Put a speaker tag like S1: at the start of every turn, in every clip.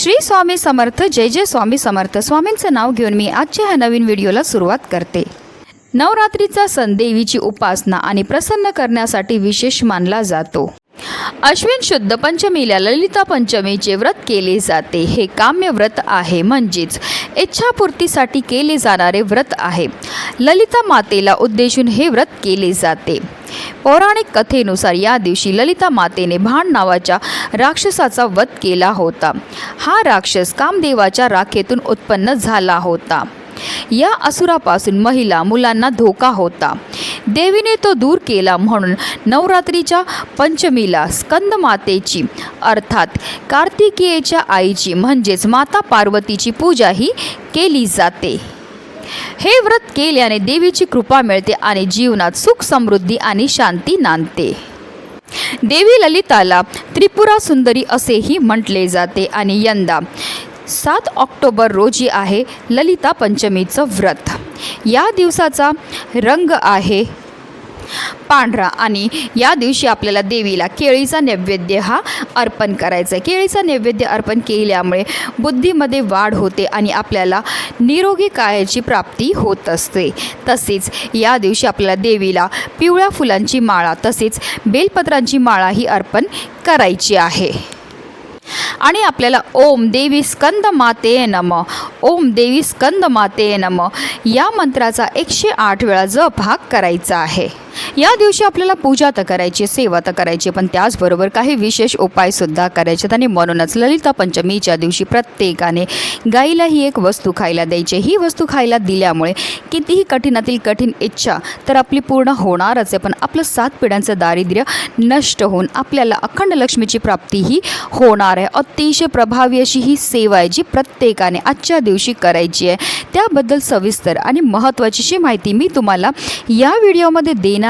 S1: श्री स्वामी समर्थ जय जय स्वामी समर्थ. स्वामींचं नाव घेऊन मी आजच्या ह्या नवीन व्हिडिओला सुरुवात करते. नवरात्रीचा सण देवीची उपासना आणि प्रसन्न करण्यासाठी विशेष मानला जातो. अश्विन शुद्ध पंचमीला ललिता पंचमीचे व्रत केले जाते. हे काम्य व्रत आहे. म्हणजेच इच्छापूर्तीसाठी केले जाणारे व्रत आहे. ललिता मातेला उद्देशून हे व्रत केले जाते. पौराणिक कथेनुसार या दिवशी ललिता मातेने भाण नावाच्या राक्षसाचा वध केला होता. हा राक्षस कामदेवाच्या राखेतून उत्पन्न झाला होता. या असुरापासून महिला मुलांना धोका होता. देवीने तो दूर केला म्हणून नवरात्रीच्या पंचमीला स्कंदमातेची अर्थात कार्तिकीयेच्या आईची म्हणजेच माता पार्वतीची पूजाही केली जाते. हे व्रत केल्याने देवीची कृपा मिळते आणि जीवनात सुख समृद्धी आणि शांती नांदते. देवी ललिताला त्रिपुरा सुंदरी असेही म्हटले जाते आणि यंदा सात ऑक्टोबर रोजी आहे ललिता पंचमीचं व्रत. या दिवसाचा रंग आहे पांढरा आणि या दिवशी आपल्याला देवीला केळीचा नैवेद्य हा अर्पण करायचा आहे. केळीचा नैवेद्य अर्पण केल्यामुळे बुद्धीमध्ये वाढ होते आणि आपल्याला निरोगी कायाची प्राप्ती होत असते. तसेच या दिवशी आपल्याला देवीला पिवळ्या फुलांची माळा तसेच बेलपत्रांची माळाही अर्पण करायची आहे. आणि आपल्याला ओम देवी स्कंद माते नम ओम देवी स्कंद माते नम या मंत्राचा एकशे आठ वेळा जप हा करायचा आहे. या दिवशी आपल्याला पूजा तर करायची सेवा तर करायची पण त्याचबरोबर काही विशेष उपायसुद्धा करायचे. आहेत आणि म्हणूनच ललिता पंचमीच्या दिवशी प्रत्येकाने गाईला ही एक वस्तू खायला द्यायची. ही वस्तू खायला दिल्यामुळे कितीही कठीणातील कठीण इच्छा तर आपली पूर्ण होणारच आहे. पण आपलं सात पिढ्यांचं दारिद्र्य नष्ट होऊन आपल्याला अखंड लक्ष्मीची प्राप्तीही होणार आहे. अतिशय प्रभावी अशी ही सेवा आहे जी प्रत्येकाने आजच्या दिवशी करायची आहे. त्याबद्दल सविस्तर आणि महत्त्वाची माहिती मी तुम्हाला या व्हिडिओमध्ये देणार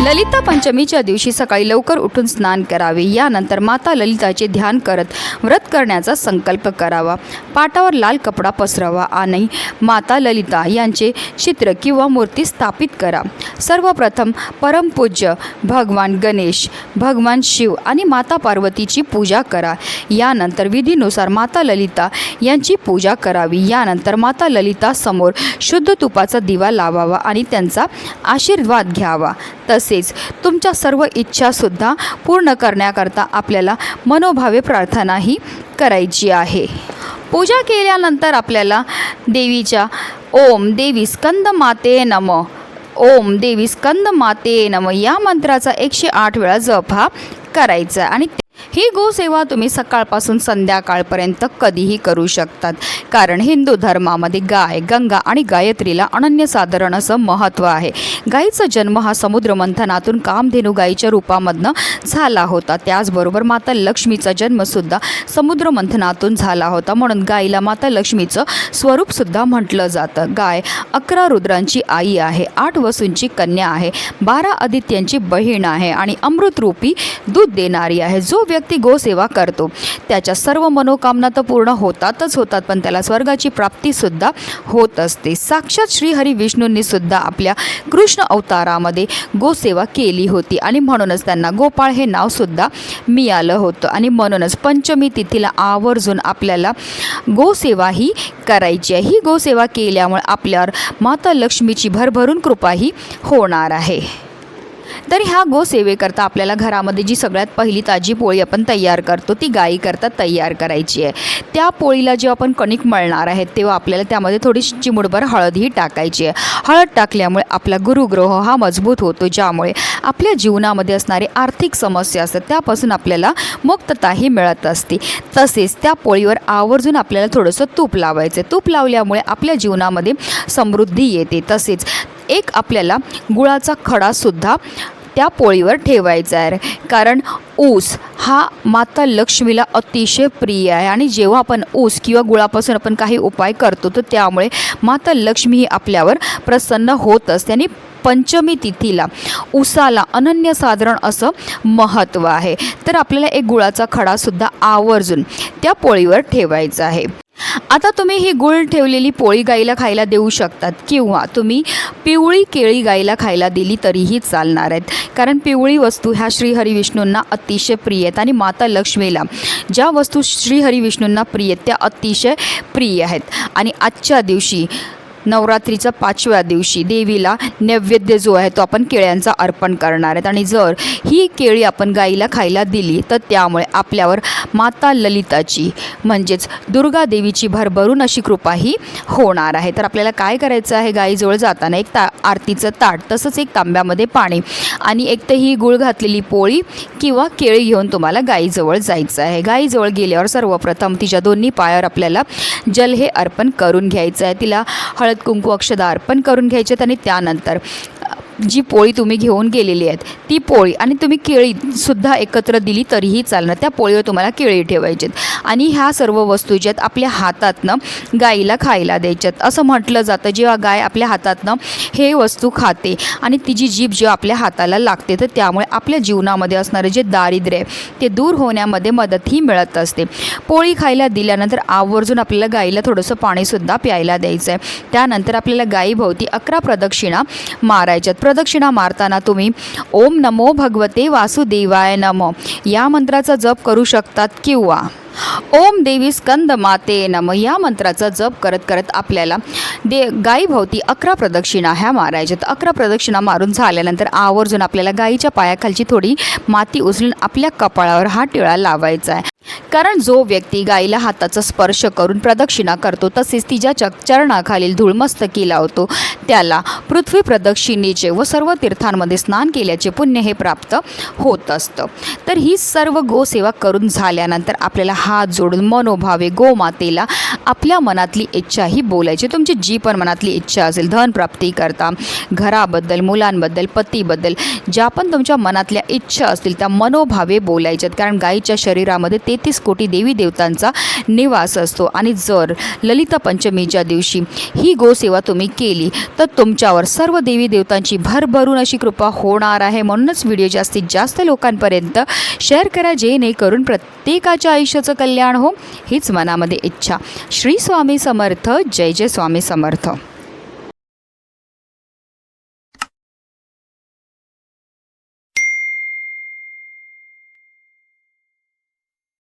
S1: ललिता पंचमीच्या दिवशी सकाळी लवकर उठून स्नान करावे. यानंतर माता ललिताचे ध्यान करत व्रत करण्याचा संकल्प करावा. पाटावर लाल कपडा पसरावा आणि माता ललिता यांचे चित्र किंवा मूर्ती स्थापित करा. सर्वप्रथम परमपूज्य भगवान गणेश भगवान शिव आणि माता पार्वतीची पूजा करा. यानंतर विधीनुसार माता ललिता यांची पूजा करावी. यानंतर माता ललिता समोर शुद्ध तुपाचा दिवा लावावा आणि त्यांचा आशीर्वाद घ्यावा. तसेच तुमच्या सर्व इच्छासुद्धा पूर्ण करण्याकरता आपल्याला मनोभावे प्रार्थनाही करायची आहे. पूजा केल्यानंतर आपल्याला देवीच्या ओम देवी स्कंद माते नम. ओम देवी स्कंद माते नम या मंत्राचा एकशे आठ वेळा जप हा करायचा आणि ही गोसेवा तुम्ही सकाळपासून संध्याकाळपर्यंत कधीही करू शकतात. कारण हिंदू धर्मामध्ये गाय गंगा आणि गायत्रीला अनन्यसाधारण असं महत्त्व आहे. गायीचा जन्म हा समुद्र मंथनातून कामधेनू गायीच्या रूपामधनं झाला होता. त्याचबरोबर माता लक्ष्मीचा जन्मसुद्धा समुद्र मंथनातून झाला होता. म्हणून गायीला माता लक्ष्मीचं स्वरूपसुद्धा म्हटलं जातं. गाय अकरा रुद्रांची आई आहे आठ वसूंची कन्या आहे बारा आदित्यांची बहीण आहे आणि अमृतरूपी दूध देणारी आहे. जो व्यक्ती गोसेवा करतो. त्याच्या सर्व मनोकामना तर पूर्ण होतातच होतात पण त्याला स्वर्गाची प्राप्तीसुद्धा होत असते. साक्षात श्रीहरी विष्णूंनी सुद्धा आपल्या कृष्ण अवतारामध्ये गोसेवा केली होती आणि म्हणूनच त्यांना गोपाळ हे नावसुद्धा मिळालं होतं. आणि म्हणूनच पंचमी तिथीला आवर्जून आपल्याला गोसेवा ही करायची आहे. ही गोसेवा केल्यामुळे आपल्यावर माता लक्ष्मीची भरभरून कृपाही होणार आहे. तर ह्या गोसेवेकरता आपल्याला घरामध्ये जी सगळ्यात पहिली ताजी पोळी आपण तयार करतो ती गाईकरता तयार करायची आहे. त्या पोळीला जेव्हा आपण कणिक मळणार आहेत तेव्हा आपल्याला त्यामध्ये थोडीशी चिमुडभर हळदही टाकायची आहे. हळद टाकल्यामुळे आपला गुरुग्रह हा मजबूत होतो ज्यामुळे आपल्या जीवनामध्ये असणारे आर्थिक समस्या असतात त्यापासून आपल्याला मुक्तताही मिळत असते. तसेच त्या पोळीवर आवर्जून आपल्याला थोडंसं तूप लावायचं तूप लावल्यामुळे आपल्या जीवनामध्ये समृद्धी येते. तसेच एक आपल्याला गुळाचा खडासुद्धा त्या पोळीवर ठेवायचा आहे. कारण ऊस हा माता लक्ष्मीला अतिशय प्रिय आहे आणि जेव्हा आपण ऊस किंवा गुळापासून आपण काही उपाय करतो तर त्यामुळे माता लक्ष्मी ही आपल्यावर प्रसन्न होत असते आणि पंचमी तिथीला उसाला अनन्यसाधारण असं महत्त्व आहे. तर आपल्याला एक गुळाचा खडासुद्धा आवर्जून त्या पोळीवर ठेवायचा आहे. आता तुम्ही ही गुळ ठेवलेली पोळी गाईला खायला देऊ शकतात किंवा तुम्ही पिवळी केळी गाईला खायला दिली तरीही चालणार आहेत. कारण पिवळी वस्तू ह्या श्रीहरिविष्णूंना अतिशय प्रिय आहेत आणि माता लक्ष्मीला ज्या वस्तू श्रीहरिविष्णूंना प्रिय आहेत त्या अतिशय प्रिय आहेत. आणि आजच्या दिवशी नवरात्रीचा पाचव्या दिवशी देवीला नैवेद्य जो आहे तो आपण केळ्यांचा अर्पण करणार आहेत. आणि जर ही केळी आपण गाईला खायला दिली तर त्यामुळे आपल्यावर माता ललिताची म्हणजेच दुर्गा देवीची भरभरून अशी कृपाही होणार आहे. तर आपल्याला काय करायचं आहे? गाईजवळ जाताना एक ता आरतीचं ताट तसंच एक तांब्यामध्ये पाणी आणि एक तर ही गुळ घातलेली पोळी किंवा केळी घेऊन तुम्हाला गाईजवळ जायचं आहे. गाईजवळ गेल्यावर सर्वप्रथम तिच्या दोन्ही पायावर आपल्याला जल हे अर्पण करून घ्यायचं आहे. तिला हळद कुंकू अक्षदा अर्पण करून घ्यायचे आणि त्यानंतर जी पोळी तुम्ही घेऊन गेलेली आहेत ती पोळी आणि तुम्ही केळीसुद्धा एकत्र दिली तरीही चालणार. त्या पोळीवर तुम्हाला केळी ठेवायची आणि ह्या सर्व वस्तू ज्या आहेत आपल्या हातातनं गाईला खायला द्यायच्यात. असं म्हटलं जातं जेव्हा गाय आपल्या हातातनं हे वस्तू खाते आणि तिची जीभ जेव्हा आपल्या हाताला लागते तर त्यामुळे आपल्या जीवनामध्ये असणारे जे दारिद्र्य आहे ते दूर होण्यामध्ये मदतही मिळत असते. पोळी खायला दिल्यानंतर आवर्जून आपल्याला गाईला थोडंसं पाणीसुद्धा प्यायला द्यायचं आहे त्यानंतर आपल्याला गाईभोवती अकरा प्रदक्षिणा मारायच्यात. प्रदक्षिणा मारताना तुम्ही ओम नमो भगवते वासुदेवाय नम. या मंत्राचा जप करू शकतात किंवा ओम देवी स्कंद माते नम. या मंत्राचा जप करत करत आपल्याला दे गाईभोवती अकरा प्रदक्षिणा ह्या मारायच्यात. अकरा प्रदक्षिणा मारून झाल्यानंतर आवर्जून आपल्याला गाईच्या पायाखालची थोडी माती उचलून आपल्या कपाळावर हा टिळा लावायचा आहे. कारण जो व्यक्ती गाईला हाताचा स्पर्श करून प्रदक्षिणा करतो तसेच तिच्या चरणाखालील धूळमस्तकी लावतो. त्याला पृथ्वी प्रदक्षिणेचे व सर्व तीर्थांमध्ये स्नान केल्याचे पुण्य हे प्राप्त होत असतं. तर ही सर्व गोसेवा करून झाल्यानंतर आपल्याला हात जोडून मनोभावे गोमातेला आपल्या मनातली इच्छाही बोलायची. तुमची जी पण मनातली इच्छा असेल धन प्राप्ती करता घराबद्दल मुलांबद्दल पतीबद्दल ज्या पण तुमच्या मनातल्या इच्छा असतील त्या मनोभावे बोलायच्यात. कारण गाईच्या शरीरामध्ये ते तेहतीस कोटी देवी देवतांचा निवास असतो. आणि जर ललिता पंचमीच्या दिवशी ही गोसेवा तुम्ही केली तर तुमच्यावर सर्व देवी देवतांची भरभरून अशी कृपा होणार आहे. म्हणूनच व्हिडिओ जास्तीत जास्त लोकांपर्यंत शेअर करा जेणेकरून प्रत्येकाच्या आयुष्याचं कल्याण हो. हीच मनामध्ये इच्छा. श्री स्वामी समर्थ. जय जय स्वामी समर्थ.